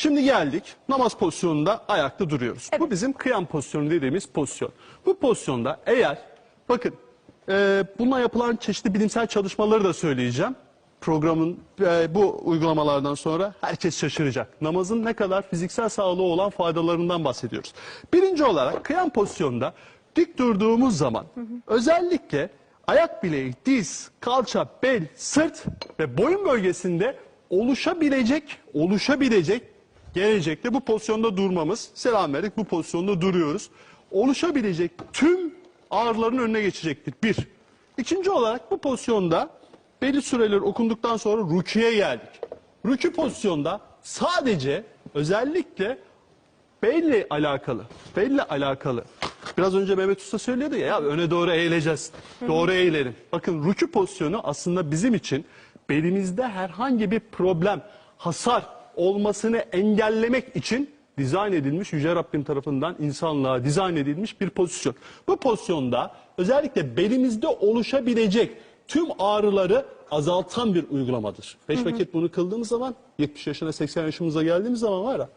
Şimdi geldik namaz pozisyonunda ayakta duruyoruz. Bu bizim kıyam pozisyonu dediğimiz pozisyon. Bu pozisyonda eğer bakın e, bununla yapılan çeşitli bilimsel çalışmaları da söyleyeceğim. Programın e, bu uygulamalardan sonra herkes şaşıracak. Namazın ne kadar fiziksel sağlığı olan faydalarından bahsediyoruz. Birinci olarak kıyam pozisyonunda dik durduğumuz zaman özellikle ayak bileği, diz, kalça, bel, sırt ve boyun bölgesinde oluşabilecek, oluşabilecek gelecekte bu pozisyonda durmamız, selam verdik bu pozisyonda duruyoruz. Oluşabilecek tüm ağrıların önüne geçecektir. Bir. İkinci olarak bu pozisyonda belli süreler okunduktan sonra rüküye geldik. Rükü pozisyonda sadece özellikle belle alakalı, belle alakalı. Biraz önce Mehmet Usta söyledi ya, ya öne doğru eğileceğiz. Doğru eğilelim. Bakın rükü pozisyonu aslında bizim için belimizde herhangi bir problem, hasar olmasını engellemek için dizayn edilmiş Yüce Rabbim tarafından insanlığa dizayn edilmiş bir pozisyon. Bu pozisyonda özellikle belimizde oluşabilecek tüm ağrıları azaltan bir uygulamadır. Beş vakit bunu kıldığımız zaman 70 yaşına 80 yaşımıza geldiğimiz zaman var ya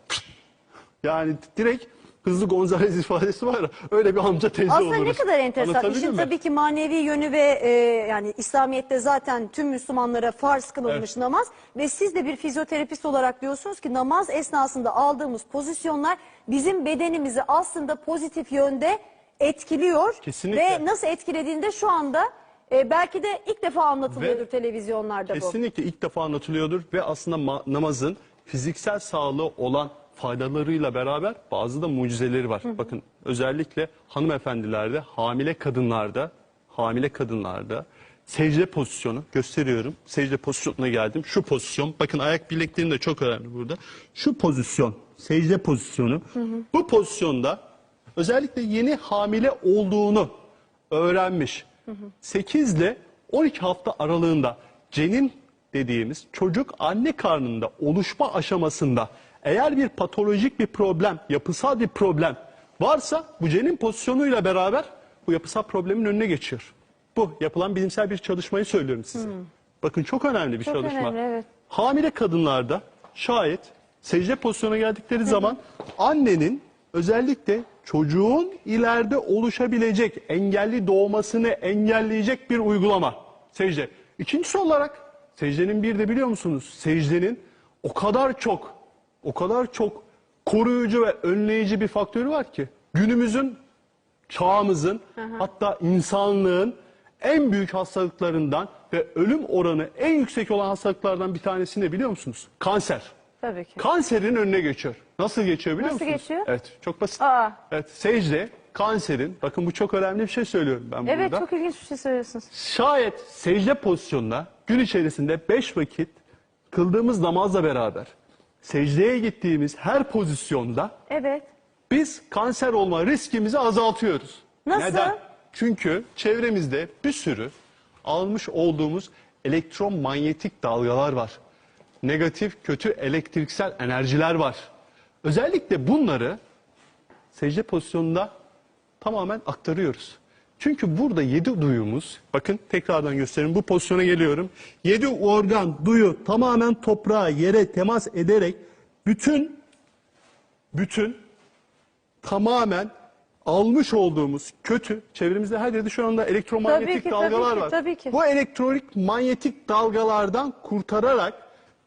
yani direkt hızlı Gonzales ifadesi var ya öyle bir amca teyze Aslında oluruz. ne kadar enteresan. İşin mi? tabii ki manevi yönü ve e, yani İslamiyet'te zaten tüm Müslümanlara farz kılınmış Evet. namaz ve siz de bir fizyoterapist olarak diyorsunuz ki namaz esnasında aldığımız pozisyonlar bizim bedenimizi aslında pozitif yönde etkiliyor Kesinlikle. ve nasıl etkilediğinde şu anda e, belki de ilk defa anlatılıyordur Ve televizyonlarda bu. Kesinlikle ilk defa anlatılıyordur ve aslında ma- namazın fiziksel sağlığı olan faydalarıyla beraber bazı da mucizeleri var. Bakın özellikle hanımefendilerde, hamile kadınlarda, hamile kadınlarda secde pozisyonu gösteriyorum. Secde pozisyonuna geldim. Şu pozisyon, bakın ayak bileklerim de çok önemli burada. Şu pozisyon, secde pozisyonu. Bu pozisyonda özellikle yeni hamile olduğunu öğrenmiş. 8 ile 12 hafta aralığında cenin dediğimiz çocuk anne karnında oluşma aşamasında eğer bir patolojik bir problem, yapısal bir problem varsa bu cenin pozisyonuyla beraber bu yapısal problemin önüne geçiyor. Bu yapılan bilimsel bir çalışmayı söylüyorum size. Bakın çok önemli bir Çok çalışma. önemli, evet. Hamile kadınlarda şayet secde pozisyona geldikleri zaman annenin özellikle çocuğun ileride oluşabilecek engelli doğmasını engelleyecek bir uygulama. Secde. İkincisi olarak secdenin bir de biliyor musunuz? Secdenin o kadar çok o kadar çok koruyucu ve önleyici bir faktörü var ki günümüzün çağımızın hatta insanlığın en büyük hastalıklarından ve ölüm oranı en yüksek olan hastalıklardan bir tanesi ne biliyor musunuz? Kanser. Tabii ki. Kanserin önüne geçiyor. Nasıl geçiyor biliyor Nasıl musunuz? geçiyor? Evet çok basit. Aa. Evet secde kanserin bakın bu çok önemli bir şey söylüyorum ben Evet burada. çok ilginç bir şey söylüyorsunuz. Şayet secde pozisyonuna gün içerisinde beş vakit kıldığımız namazla beraber secdeye gittiğimiz her pozisyonda Evet. biz kanser olma riskimizi azaltıyoruz. Nasıl? Neden? Çünkü çevremizde bir sürü almış olduğumuz elektromanyetik dalgalar var. Negatif, kötü elektriksel enerjiler var. Özellikle bunları secde pozisyonunda tamamen aktarıyoruz. Çünkü burada yedi duyumuz, bakın tekrardan göstereyim bu pozisyona geliyorum. Yedi organ, duyu tamamen toprağa, yere temas ederek bütün bütün tamamen almış olduğumuz kötü çevremizde her yerde şu anda elektromanyetik Tabii ki, dalgalar tabii ki, var. tabii ki. Bu elektronik manyetik dalgalardan kurtararak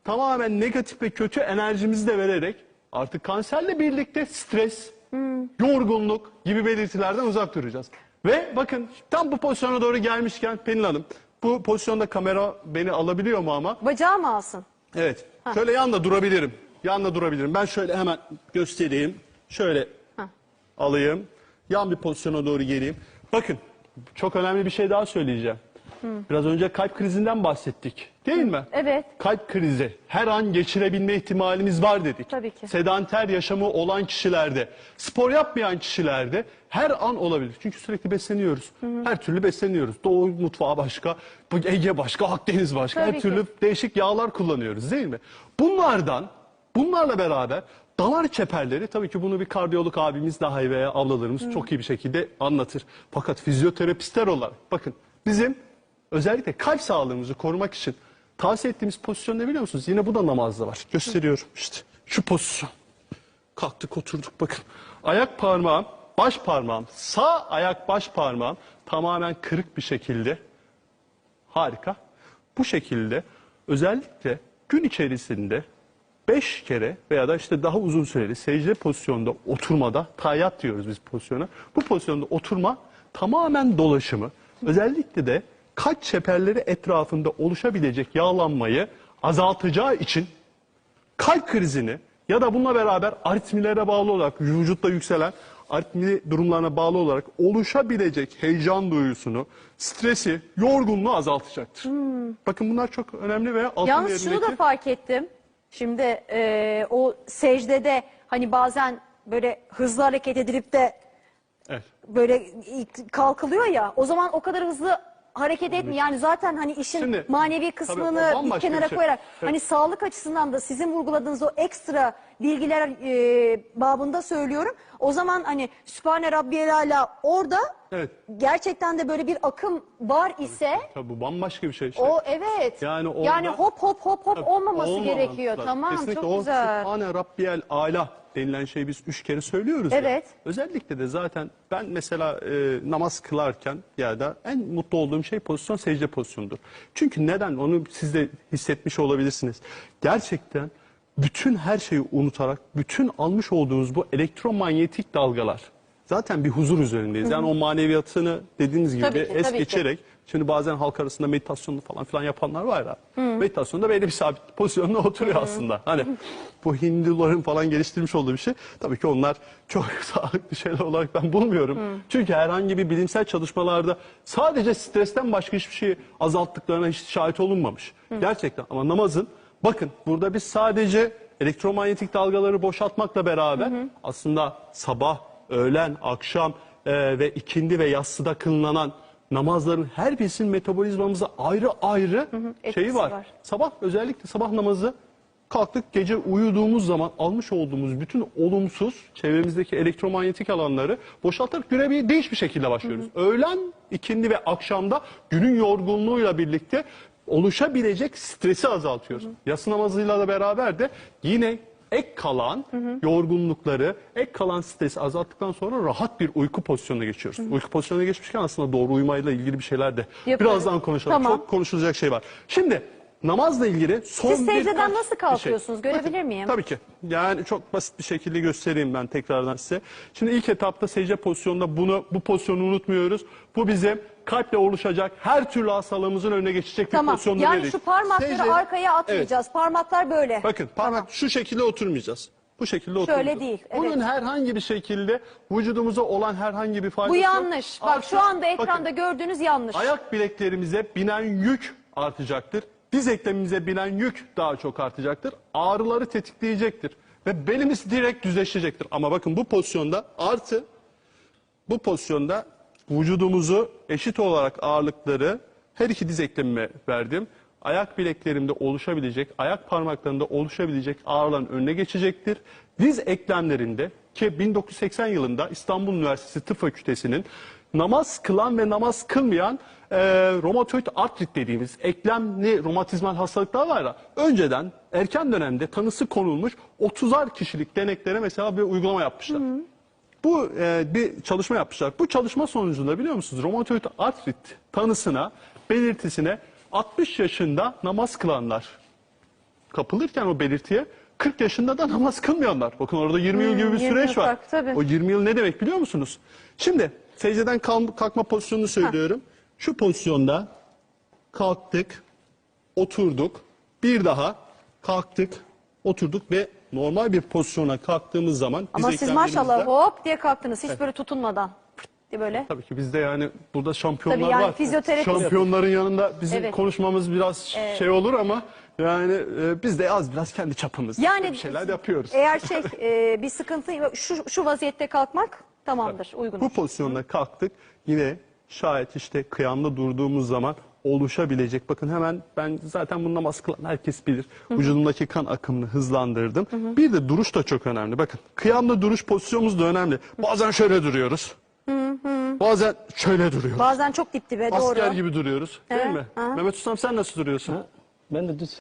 tamamen negatif ve kötü enerjimizi de vererek artık kanserle birlikte stres, Hmm. yorgunluk gibi belirtilerden uzak duracağız. Ve bakın tam bu pozisyona doğru gelmişken Pelin Hanım bu pozisyonda kamera beni alabiliyor mu ama? Bacağı mı alsın? Evet. Şöyle yanda durabilirim. Yanda durabilirim. Ben şöyle hemen göstereyim. Şöyle alayım. Yan bir pozisyona doğru geleyim. Bakın çok önemli bir şey daha söyleyeceğim. Biraz önce kalp krizinden bahsettik. Değil mi? Evet. Kalp krizi her an geçirebilme ihtimalimiz var dedik. Tabii ki. Sedanter yaşamı olan kişilerde, spor yapmayan kişilerde her an olabilir. Çünkü sürekli besleniyoruz. Her türlü besleniyoruz. Doğu mutfağı başka, bu Ege başka, Akdeniz başka. Tabii her ki. türlü değişik yağlar kullanıyoruz değil mi? Bunlardan, bunlarla beraber damar çeperleri tabii ki bunu bir kardiyolog abimiz daha iyi veya ablalarımız çok iyi bir şekilde anlatır. Fakat fizyoterapistler olarak bakın bizim özellikle kalp sağlığımızı korumak için tavsiye ettiğimiz pozisyon ne biliyor musunuz? Yine bu da namazda var. Gösteriyorum işte. Şu pozisyon. Kalktık oturduk bakın. Ayak parmağım, baş parmağım, sağ ayak baş parmağım tamamen kırık bir şekilde. Harika. Bu şekilde özellikle gün içerisinde 5 kere veya da işte daha uzun süreli secde pozisyonda oturmada tayyat diyoruz biz pozisyona. Bu pozisyonda oturma tamamen dolaşımı özellikle de kalp çeperleri etrafında oluşabilecek yağlanmayı azaltacağı için kalp krizini ya da bununla beraber aritmilere bağlı olarak vücutta yükselen aritmi durumlarına bağlı olarak oluşabilecek heyecan duyusunu, stresi, yorgunluğu azaltacaktır. Bakın bunlar çok önemli ve altın Hmm. Yalnız şunu da fark ettim. Şimdi e, o secdede hani bazen böyle hızlı hareket edilip de Evet. böyle kalkılıyor ya o zaman o kadar hızlı hareket etmiyor. Yani zaten hani işin Şimdi, manevi tabii kısmını o bir bambaşka bir kenara şey. koyarak Evet. hani sağlık açısından da sizin vurguladığınız o ekstra bilgiler e, babında söylüyorum. O zaman hani Sübhane Rabbiyel Ala orada Evet. gerçekten de böyle bir akım var ise Tabii bu bambaşka bir şey. işte. o evet. Yani orada- yani hop hop hop hop Tabii, olmaması gerekiyor. lazım. Tamam Kesinlikle çok o güzel. Sübhane Rabbiyel Ala denilen şeyi biz üç kere söylüyoruz ya. Evet. Özellikle de zaten ben mesela e, namaz kılarken ya da en mutlu olduğum şey pozisyon secde pozisyonudur. Çünkü neden onu siz de hissetmiş olabilirsiniz. Gerçekten bütün her şeyi unutarak bütün almış olduğunuz bu elektromanyetik dalgalar zaten bir huzur üzerindeyiz. Yani o maneviyatını dediğiniz gibi Tabii ki, es tabii ki. geçerek Şimdi bazen halk arasında meditasyonlu falan filan yapanlar var ya. Meditasyonda belli bir sabit pozisyonda oturuyor aslında. Hani bu Hinduların falan geliştirmiş olduğu bir şey. Tabii ki onlar çok sağlıklı şeyler olarak ben bulmuyorum. Çünkü herhangi bir bilimsel çalışmalarda sadece stresten başka hiçbir şeyi azalttıklarına hiç şahit olunmamış. Gerçekten ama namazın bakın burada biz sadece elektromanyetik dalgaları boşaltmakla beraber aslında sabah, öğlen, akşam e, ve ikindi ve yatsıda kılınan namazların her birisinin metabolizmamıza ayrı ayrı etkisi şeyi var. var. Sabah özellikle sabah namazı kalktık gece uyuduğumuz zaman almış olduğumuz bütün olumsuz çevremizdeki elektromanyetik alanları boşaltarak güne bir değiş bir şekilde başlıyoruz. Öğlen, ikindi ve akşamda günün yorgunluğuyla birlikte oluşabilecek stresi azaltıyoruz. Yatsı namazıyla da beraber de yine ek kalan yorgunlukları, ek kalan stresi azalttıktan sonra rahat bir uyku pozisyonuna geçiyoruz. Uyku pozisyonuna geçmişken aslında doğru uyumayla ilgili bir şeyler de Yaparız. birazdan konuşalım. Tamam. Çok konuşulacak şey var. Şimdi namazla ilgili son Siz secdeden nasıl şey. kalkıyorsunuz? Görebilir miyim? Tabii ki. Yani çok basit bir şekilde göstereyim ben tekrardan size. Şimdi ilk etapta secde pozisyonunda bunu bu pozisyonu unutmuyoruz. Bu bizim kalple oluşacak her türlü hastalığımızın önüne geçecek bir Tamam. pozisyonda Yani dedik. şu parmakları Secde- arkaya atmayacağız. Parmaklar böyle. Bakın parmak şu şekilde oturmayacağız. Bu şekilde oturmayacağız. değil, evet. Bunun herhangi bir şekilde vücudumuza olan herhangi bir faydası Bu yok. yanlış. Bak Artı- şu anda bakın, ekranda gördüğünüz yanlış. Ayak bileklerimize binen yük artacaktır. Diz eklemimize binen yük daha çok artacaktır. Ağrıları tetikleyecektir. Ve belimiz direkt düzleşecektir. Ama bakın bu pozisyonda artı bu pozisyonda vücudumuzu eşit olarak ağırlıkları her iki diz eklemime verdim. Ayak bileklerimde oluşabilecek, ayak parmaklarında oluşabilecek ağırlığın önüne geçecektir. Diz eklemlerinde ki 1980 yılında İstanbul Üniversitesi Tıp Fakültesi'nin namaz kılan ve namaz kılmayan e, romatoid artrit dediğimiz eklemli romatizmal hastalıklar var ya önceden erken dönemde tanısı konulmuş 30'ar kişilik deneklere mesela bir uygulama yapmışlar. Bu e, bir çalışma yapmışlar. Bu çalışma sonucunda biliyor musunuz romatoid artrit tanısına, belirtisine 60 yaşında namaz kılanlar kapılırken o belirtiye 40 yaşında da namaz kılmayanlar. Bakın orada 20 yıl gibi bir 20 yıl süreç var. fark, tabii. O 20 yıl ne demek biliyor musunuz? Şimdi secdeden kalk- kalkma pozisyonunu söylüyorum. Şu pozisyonda kalktık, oturduk, bir daha kalktık, oturduk ve normal bir pozisyona kalktığımız zaman Ama siz maşallah hop diye kalktınız. Hiç böyle tutunmadan. Pırt diye böyle. Tabii ki bizde yani burada şampiyonlar Tabii yani var. fizyoterapist- Şampiyonların yanında bizim Evet. konuşmamız biraz şey olur ama yani e, biz de az biraz kendi çapımızda Yani bir şeyler yapıyoruz. Eğer şey e, bir sıkıntı şu şu vaziyette kalkmak tamamdır, uygundur. Bu pozisyonda kalktık yine şayet işte kıyamda durduğumuz zaman oluşabilecek. Bakın hemen ben zaten bunu namaz kılan herkes bilir. Vücudumdaki kan akımını hızlandırdım. Bir de duruş da çok önemli. Bakın kıyamda duruş pozisyonumuz da önemli. Bazen şöyle duruyoruz. Bazen şöyle duruyoruz. Bazen çok dip dibe doğru. Asker gibi duruyoruz değil Evet, mi? aha. Mehmet Ustam sen nasıl duruyorsun? Ben de düz